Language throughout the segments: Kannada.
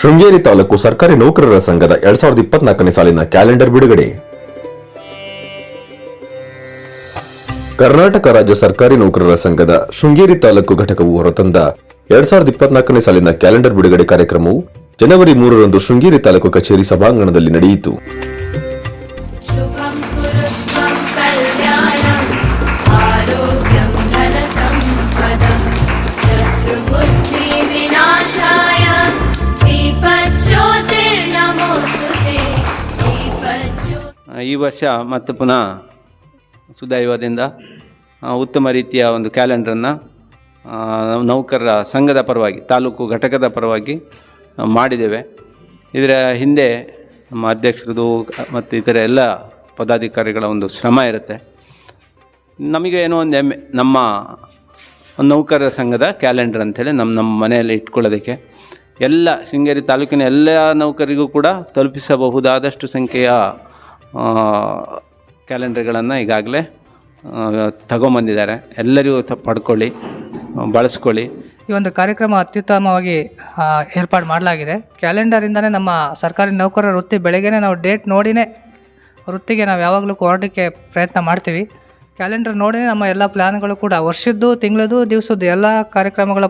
ಶೃಂಗೇರಿ ತಾಲೂಕು ಸರ್ಕಾರಿ ನೌಕರರ ಸಂಘದ ಎರಡ್ ಸಾವಿರದ ಇಪ್ಪತ್ನಾಲ್ಕನೇ ಸಾಲಿನ ಕ್ಯಾಲೆಂಡರ್ ಬಿಡುಗಡೆ. ಕರ್ನಾಟಕ ರಾಜ್ಯ ಸರ್ಕಾರಿ ನೌಕರರ ಸಂಘದ ಶೃಂಗೇರಿ ತಾಲೂಕು ಘಟಕವು ಹೊರತಂದ ಎರಡ್ ಸಾವಿರದ ಇಪ್ಪತ್ನಾಲ್ಕನೇ ಸಾಲಿನ ಕ್ಯಾಲೆಂಡರ್ ಬಿಡುಗಡೆ ಕಾರ್ಯಕ್ರಮವು ಜನವರಿ ಮೂರರಂದು ಶೃಂಗೇರಿ ತಾಲೂಕು ಕಚೇರಿ ಸಭಾಂಗಣದಲ್ಲಿ ನಡೆಯಿತು. ಈ ವರ್ಷ ಮತ್ತೆ ಪುನಃ ಸುದೈವದಿಂದ ಉತ್ತಮ ರೀತಿಯ ಒಂದು ಕ್ಯಾಲೆಂಡ್ರನ್ನು ನೌಕರರ ಸಂಘದ ಪರವಾಗಿ, ತಾಲೂಕು ಘಟಕದ ಪರವಾಗಿ ಮಾಡಿದ್ದೇವೆ. ಇದರ ಹಿಂದೆ ನಮ್ಮ ಅಧ್ಯಕ್ಷರದು ಮತ್ತು ಇತರ ಎಲ್ಲ ಪದಾಧಿಕಾರಿಗಳ ಒಂದು ಶ್ರಮ ಇರುತ್ತೆ. ನಮಗೆ ಏನೋ ಒಂದು ಹೆಮ್ಮೆ, ನಮ್ಮ ನೌಕರರ ಸಂಘದ ಕ್ಯಾಲೆಂಡರ್ ಅಂಥೇಳಿ ನಮ್ಮ ನಮ್ಮ ಮನೆಯಲ್ಲಿ ಇಟ್ಕೊಳ್ಳೋದಕ್ಕೆ. ಎಲ್ಲ ಶೃಂಗೇರಿ ತಾಲೂಕಿನ ಎಲ್ಲ ನೌಕರಿಗೂ ಕೂಡ ತಲುಪಿಸಬಹುದಾದಷ್ಟು ಸಂಖ್ಯೆಯ ಕ್ಯಾಲೆಂಡರ್ಗಳನ್ನು ಈಗಾಗಲೇ ತಗೊಂಬಂದಿದ್ದಾರೆ. ಎಲ್ಲರಿಗೂ ತ, ಪಡ್ಕೊಳ್ಳಿ, ಬಳಸ್ಕೊಳ್ಳಿ. ಈ ಒಂದು ಕಾರ್ಯಕ್ರಮ ಅತ್ಯುತ್ತಮವಾಗಿ ಏರ್ಪಾಡು ಮಾಡಲಾಗಿದೆ. ಕ್ಯಾಲೆಂಡರಿಂದನೇ ನಮ್ಮ ಸರ್ಕಾರಿ ನೌಕರರ ವೃತ್ತಿ ಬೆಳಗ್ಗೆನೇ ನಾವು ಡೇಟ್ ನೋಡಿನೇ, ವೃತ್ತಿಗೆ ನಾವು ಯಾವಾಗಲೂ ಹೊರಡಕ್ಕೆ ಪ್ರಯತ್ನ ಮಾಡ್ತೀವಿ. ಕ್ಯಾಲೆಂಡರ್ ನೋಡಿನೇ ನಮ್ಮ ಎಲ್ಲ ಪ್ಲ್ಯಾನ್ಗಳು ಕೂಡ, ವರ್ಷದ್ದು, ತಿಂಗಳದ್ದು, ದಿವಸದ್ದು ಎಲ್ಲ ಕಾರ್ಯಕ್ರಮಗಳ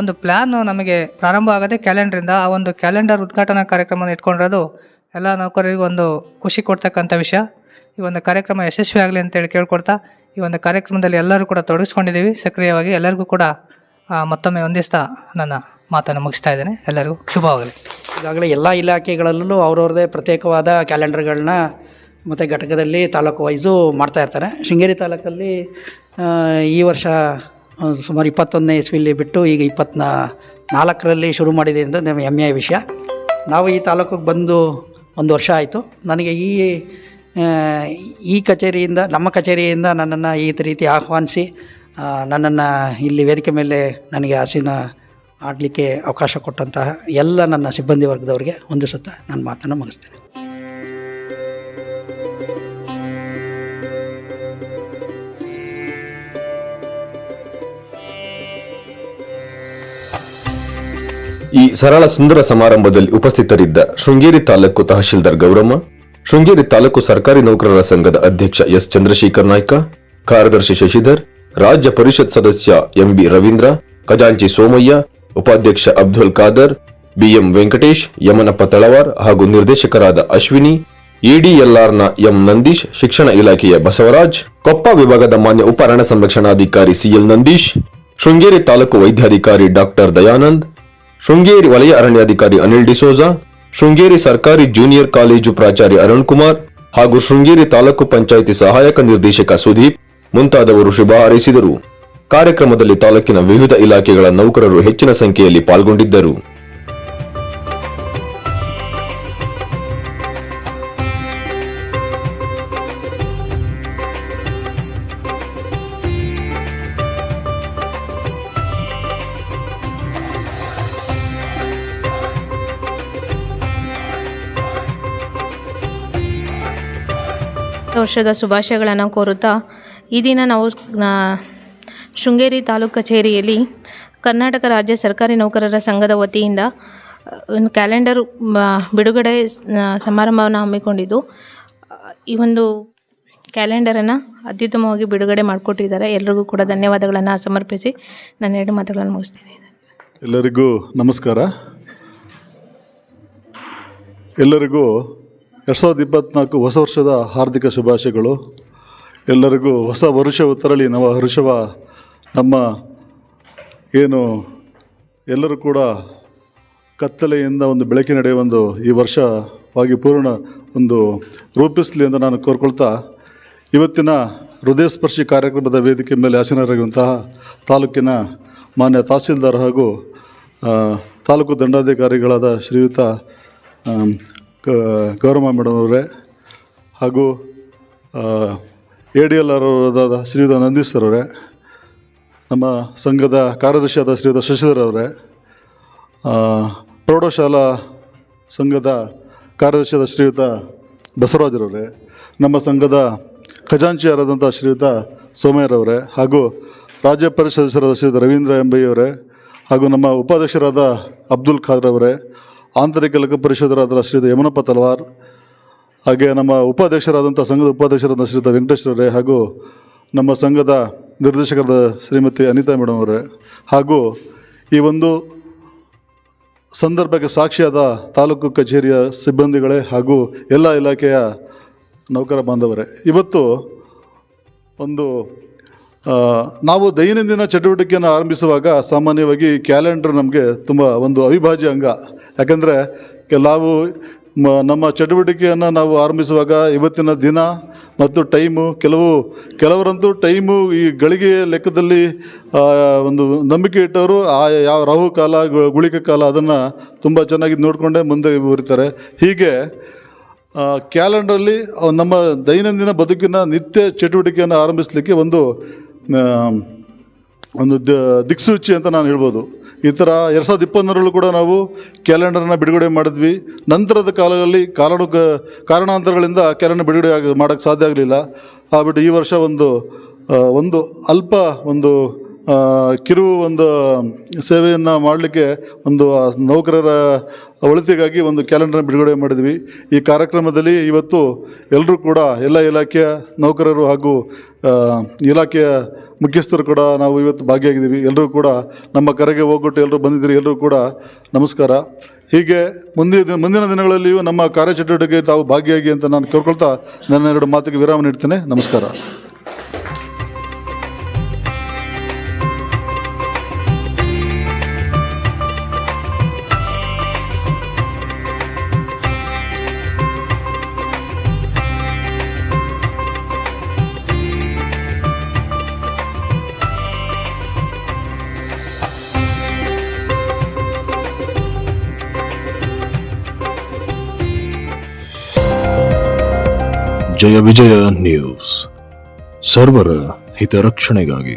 ಒಂದು ಪ್ಲ್ಯಾನು ನಮಗೆ ಪ್ರಾರಂಭ ಆಗೋದೇ ಕ್ಯಾಲೆಂಡ್ರಿಂದ ಆ ಒಂದು ಕ್ಯಾಲೆಂಡರ್ ಉದ್ಘಾಟನಾ ಕಾರ್ಯಕ್ರಮನ ಇಟ್ಕೊಂಡಿರೋದು ಎಲ್ಲ ನೌಕರರಿಗೂ ಒಂದು ಖುಷಿ ಕೊಡ್ತಕ್ಕಂಥ ವಿಷಯ. ಈ ಒಂದು ಕಾರ್ಯಕ್ರಮ ಯಶಸ್ವಿ ಆಗಲಿ ಅಂತೇಳಿ ಕೇಳ್ಕೊಡ್ತಾ, ಈ ಒಂದು ಕಾರ್ಯಕ್ರಮದಲ್ಲಿ ಎಲ್ಲರೂ ಕೂಡ ತೊಡಗಿಸ್ಕೊಂಡಿದ್ದೀವಿ. ಸಕ್ರಿಯವಾಗಿ ಎಲ್ಲರಿಗೂ ಕೂಡ ಮತ್ತೊಮ್ಮೆ ಒಂದಿಸ್ತಾ ನನ್ನ ಮಾತನ್ನು ಮುಗಿಸ್ತಾ ಇದ್ದೇನೆ. ಎಲ್ಲರಿಗೂ ಶುಭವಾಗಲಿ. ಈಗಾಗಲೇ ಎಲ್ಲ ಇಲಾಖೆಗಳಲ್ಲೂ ಅವ್ರವ್ರದ್ದೇ ಪ್ರತ್ಯೇಕವಾದ ಕ್ಯಾಲೆಂಡರ್ಗಳನ್ನ ಮತ್ತು ಘಟಕದಲ್ಲಿ ತಾಲೂಕು ವೈಸು ಮಾಡ್ತಾ ಇರ್ತಾರೆ. ಶೃಂಗೇರಿ ತಾಲೂಕಲ್ಲಿ ಈ ವರ್ಷ ಸುಮಾರು ಇಪ್ಪತ್ತೊಂದನೇ ಇಸ್ವಿಲಿ ಬಿಟ್ಟು ಈಗ ಇಪ್ಪತ್ತ್ನಾ ನಾಲ್ಕರಲ್ಲಿ ಶುರು ಮಾಡಿದೆ ಅಂತ ನಮ್ಮ ಹೆಮ್ಮೆಯ ವಿಷಯ. ನಾವು ಈ ತಾಲೂಕಿಗೆ ಬಂದು ಒಂದು ವರ್ಷ ಆಯಿತು. ನನಗೆ ಈ ಈ ಕಚೇರಿಯಿಂದ, ನಮ್ಮ ಕಚೇರಿಯಿಂದ ನನ್ನನ್ನು ಈ ರೀತಿ ಆಹ್ವಾನಿಸಿ ನನ್ನನ್ನು ಇಲ್ಲಿ ವೇದಿಕೆ ಮೇಲೆ ನನಗೆ ಆಸೀನ ಆಡಲಿಕ್ಕೆ ಅವಕಾಶ ಕೊಟ್ಟಂತಹ ಎಲ್ಲ ನನ್ನ ಸಿಬ್ಬಂದಿ ವರ್ಗದವರಿಗೆ ಒಂದು ಸತ ನನ್ನ ಮಾತನ್ನು ಮುಗಿಸ್ತೇನೆ. ಈ ಸರಳ ಸುಂದರ ಸಮಾರಂಭದಲ್ಲಿ ಉಪಸ್ಥಿತರಿದ್ದ ಶೃಂಗೇರಿ ತಾಲೂಕು ತಹಶೀಲ್ದಾರ್ ಗೌರಮ್ಮ, ಶೃಂಗೇರಿ ತಾಲೂಕು ಸರ್ಕಾರಿ ನೌಕರರ ಸಂಘದ ಅಧ್ಯಕ್ಷ ಎಸ್. ಚಂದ್ರಶೇಖರ್ ನಾಯ್ಕ, ಕಾರ್ಯದರ್ಶಿ ಶಶಿಧರ್, ರಾಜ್ಯ ಪರಿಷತ್ ಸದಸ್ಯ ಎಂಬಿ ರವೀಂದ್ರ, ಖಜಾಂಚಿ ಸೋಮಯ್ಯ, ಉಪಾಧ್ಯಕ್ಷ ಅಬ್ದುಲ್ ಖಾದರ್ ಬಿಎಂ ವೆಂಕಟೇಶ್, ಯಮನಪ್ಪ ತಳವಾರ್ ಹಾಗೂ ನಿರ್ದೇಶಕರಾದ ಅಶ್ವಿನಿ, ಎಡಿಎಲ್ಆರ್ನ ಎಂ. ನಂದೀಶ್, ಶಿಕ್ಷಣ ಇಲಾಖೆಯ ಬಸವರಾಜ್, ಕೊಪ್ಪ ವಿಭಾಗದ ಮಾನ್ಯ ಉಪ ಅರಣ್ಯ ಸಂರಕ್ಷಣಾಧಿಕಾರಿ ಸಿಎಲ್ ನಂದೀಶ್, ಶೃಂಗೇರಿ ತಾಲೂಕು ವೈದ್ಯಾಧಿಕಾರಿ ಡಾಕ್ಟರ್ ದಯಾನಂದ್ ಶೃಂಗೇರಿ ವಲಯ ಅರಣ್ಯಾಧಿಕಾರಿ ಅನಿಲ್ ಡಿಸೋಜಾ, ಶೃಂಗೇರಿ ಸರ್ಕಾರಿ ಜೂನಿಯರ್ ಕಾಲೇಜು ಪ್ರಾಚಾರ್ಯ ಅರುಣ್ ಕುಮಾರ್ ಹಾಗೂ ಶೃಂಗೇರಿ ತಾಲೂಕು ಪಂಚಾಯಿತಿ ಸಹಾಯಕ ನಿರ್ದೇಶಕ ಸುದೀಪ್ ಮುಂತಾದವರು ಶುಭ ಹಾರೈಸಿದರು. ಕಾರ್ಯಕ್ರಮದಲ್ಲಿ ತಾಲೂಕಿನ ವಿವಿಧ ಇಲಾಖೆಗಳ ನೌಕರರು ಹೆಚ್ಚಿನ ಸಂಖ್ಯೆಯಲ್ಲಿ ಪಾಲ್ಗೊಂಡಿದ್ದರು. ವರ್ಷದ ಶುಭಾಶಯಗಳನ್ನು ಕೋರುತ್ತಾ, ಈ ದಿನ ನಾವು ಶೃಂಗೇರಿ ತಾಲೂಕು ಕಚೇರಿಯಲ್ಲಿ ಕರ್ನಾಟಕ ರಾಜ್ಯ ಸರ್ಕಾರಿ ನೌಕರರ ಸಂಘದ ವತಿಯಿಂದ ಒಂದು ಕ್ಯಾಲೆಂಡರ್ ಬಿಡುಗಡೆ ಸಮಾರಂಭವನ್ನು ಹಮ್ಮಿಕೊಂಡಿದ್ದು. ಈ ಒಂದು ಕ್ಯಾಲೆಂಡರನ್ನು ಅತ್ಯುತ್ತಮವಾಗಿ ಬಿಡುಗಡೆ ಮಾಡಿಕೊಟ್ಟಿದ್ದಾರೆ. ಎಲ್ರಿಗೂ ಕೂಡ ಧನ್ಯವಾದಗಳನ್ನು ಸಮರ್ಪಿಸಿ ನನ್ನ ಎರಡು ಮಾತುಗಳನ್ನು ಮುಗಿಸ್ತೀನಿ. ಎಲ್ಲರಿಗೂ ನಮಸ್ಕಾರ. ಎಲ್ಲರಿಗೂ ಎರಡು ಸಾವಿರದ ಇಪ್ಪತ್ತ್ನಾಲ್ಕು ಹೊಸ ವರ್ಷದ ಹಾರ್ದಿಕ ಶುಭಾಶಯಗಳು. ಎಲ್ಲರಿಗೂ ಹೊಸ ವರುಷವು ತರಳಿ ನವ ಹರುಷವ ನಮ್ಮ ಏನು ಎಲ್ಲರೂ ಕೂಡ ಕತ್ತಲೆಯಿಂದ ಒಂದು ಬೆಳಕಿನಡೆ ಒಂದು ಈ ವರ್ಷವಾಗಿ ಪೂರ್ಣ ಒಂದು ರೂಪಿಸಲಿ ಅಂತ ನಾನು ಕೋರ್ಕೊಳ್ತಾ ಇವತ್ತಿನ ಹೃದಯಸ್ಪರ್ಶಿ ಕಾರ್ಯಕ್ರಮದ ವೇದಿಕೆ ಮೇಲೆ ಆಸೀನರಾಗಿರುವಂತಹ ತಾಲೂಕಿನ ಮಾನ್ಯ ತಹಸೀಲ್ದಾರ್ ಹಾಗೂ ತಾಲೂಕು ದಂಡಾಧಿಕಾರಿಗಳಾದ ಶ್ರೀಯುತ ಗೌರಮ್ಮ ಮೇಡಮ್ ಅವರೇ, ಹಾಗೂ ಎ ಡಿ ಎಲ್ ಆರ್ ಅವರಾದ ಶ್ರೀಯುತ ನಂದೀಶ್ ಅವರೇ, ನಮ್ಮ ಸಂಘದ ಕಾರ್ಯದರ್ಶಿಯಾದ ಶ್ರೀಯುತ ಶಶಿಧರ್ ಅವರೇ ಪ್ರೌಢಶಾಲಾ ಸಂಘದ ಕಾರ್ಯದರ್ಶಿಯಾದ ಶ್ರೀಯುತ ಬಸವರಾಜರವರೇ ನಮ್ಮ ಸಂಘದ ಖಜಾಂಚಿಯಾರಾದಂಥ ಶ್ರೀಯುತ ಸೋಮಯ್ಯರವರೇ ಹಾಗೂ ರಾಜ್ಯ ಪರಿಷತ್ ಸದಸ್ಯರಾದ ಶ್ರೀಯುತ ರವೀಂದ್ರ ಎಂಬಯ್ಯವರೇ ಹಾಗೂ ನಮ್ಮ ಉಪಾಧ್ಯಕ್ಷರಾದ ಅಬ್ದುಲ್ ಖಾದ್ರವರೇ ಆಂತರಿಕ ಲೆಕ್ಕ ಪರಿಷದರಾದ ಶ್ರೀಯುತ ಯಮನಪ್ಪ ತಲವಾರ್, ಹಾಗೆ ನಮ್ಮ ಉಪಾಧ್ಯಕ್ಷರಾದಂಥ ಸಂಘದ ಉಪಾಧ್ಯಕ್ಷರಾದ ಶ್ರೀಯುತ ವೆಂಕಟೇಶ್ವರರೇ ಹಾಗೂ ನಮ್ಮ ಸಂಘದ ನಿರ್ದೇಶಕರಾದ ಶ್ರೀಮತಿ ಅನಿತಾ ಮೇಡಮ್ ಅವರೇ. ಹಾಗೂ ಈ ಒಂದು ಸಂದರ್ಭಕ್ಕೆ ಸಾಕ್ಷಿಯಾದ ತಾಲೂಕು ಕಚೇರಿಯ ಸಿಬ್ಬಂದಿಗಳೇ ಹಾಗೂ ಎಲ್ಲ ಇಲಾಖೆಯ ನೌಕರ ಬಾಂಧವರೇ. ಇವತ್ತು ಒಂದು ನಾವು ದೈನಂದಿನ ಚಟುವಟಿಕೆಯನ್ನು ಆರಂಭಿಸುವಾಗ ಸಾಮಾನ್ಯವಾಗಿ ಕ್ಯಾಲೆಂಡರ್ ನಮಗೆ ತುಂಬ ಒಂದು ಅವಿಭಾಜ್ಯ ಅಂಗ. ಯಾಕಂದರೆ ನಾವು ಮ- ನಮ್ಮ ಚಟುವಟಿಕೆಯನ್ನು ನಾವು ಆರಂಭಿಸುವಾಗ ಇವತ್ತಿನ ದಿನ ಮತ್ತು ಟೈಮು ಕೆಲವು, ಕೆಲವರಂತೂ ಟೈಮು ಈ ಗಳಿಗೆ ಲೆಕ್ಕದಲ್ಲಿ ಒಂದು ನಂಬಿಕೆ ಇಟ್ಟವರು ಆ, ಯಾವ ರಾಹು ಕಾಲ ಗುಳಿಕ ಕಾಲ ಅದನ್ನು ತುಂಬ ಚೆನ್ನಾಗಿ ನೋಡಿಕೊಂಡೇ ಮುಂದೆ ಬರೀತಾರೆ. ಹೀಗೆ ಕ್ಯಾಲೆಂಡ್ರಲ್ಲಿ ನಮ್ಮ ದೈನಂದಿನ ಬದುಕಿನ ನಿತ್ಯ ಚಟುವಟಿಕೆಯನ್ನು ಆರಂಭಿಸಲಿಕ್ಕೆ ಒಂದು ಒಂದು ದ ದಿಕ್ಸೂಚಿ ಅಂತ ನಾನು ಹೇಳ್ಬೋದು. ಈ ಥರ ಎರಡು ಸಾವಿರದ ಇಪ್ಪತ್ತೊಂದರಲ್ಲೂ ಕೂಡ ನಾವು ಕ್ಯಾಲೆಂಡರನ್ನು ಬಿಡುಗಡೆ ಮಾಡಿದ್ವಿ. ನಂತರದ ಕಾಲದಲ್ಲಿ ಕಾರಣ ಕಾರಣಾಂತರಗಳಿಂದ ಕ್ಯಾಲೆಂಡರ್ ಬಿಡುಗಡೆ ಆಗ ಮಾಡೋಕ್ಕೆ ಸಾಧ್ಯ ಆಗಲಿಲ್ಲ. ಆಗ್ಬಿಟ್ಟು ಈ ವರ್ಷ ಒಂದು ಒಂದು ಅಲ್ಪ ಒಂದು ಆ, ಕಿರು ಒಂದು ಸೇವೆಯನ್ನು ಮಾಡಲಿಕ್ಕೆ ಒಂದು ನೌಕರರ ಒಳಿತಿಗಾಗಿ ಒಂದು ಕ್ಯಾಲೆಂಡರ್ ಬಿಡುಗಡೆ ಮಾಡಿದ್ವಿ. ಈ ಕಾರ್ಯಕ್ರಮದಲ್ಲಿ ಇವತ್ತು ಎಲ್ಲರೂ ಕೂಡ, ಎಲ್ಲ ಇಲಾಖೆಯ ನೌಕರರು ಹಾಗೂ ಇಲಾಖೆಯ ಮುಖ್ಯಸ್ಥರು ಕೂಡ ನಾವು ಇವತ್ತು ಭಾಗಿಯಾಗಿದ್ದೀವಿ. ಎಲ್ಲರೂ ಕೂಡ ನಮ್ಮ ಕರೆಗೆ ಹೋಗ್ಬಿಟ್ಟು ಎಲ್ಲರೂ ಬಂದಿದ್ದೀರಿ. ಎಲ್ಲರೂ ಕೂಡ ನಮಸ್ಕಾರ. ಹೀಗೆ ಮುಂದಿನ ದಿನ- ಮುಂದಿನ ದಿನಗಳಲ್ಲಿಯೂ ನಮ್ಮ ಕಾರ್ಯಚಟುವಟಿಕೆ ತಾವು ಭಾಗಿಯಾಗಿ ಅಂತ ನಾನು ಕೇಳ್ಕೊಳ್ತಾ ನನ್ನ ಎರಡು ಮಾತಿಗೆ ವಿರಾಮ ನೀಡ್ತೇನೆ. ನಮಸ್ಕಾರ. ಜಯ ವಿಜಯ ನ್ಯೂಸ್ ಸರ್ವರ ಹಿತರಕ್ಷಣೆಗಾಗಿ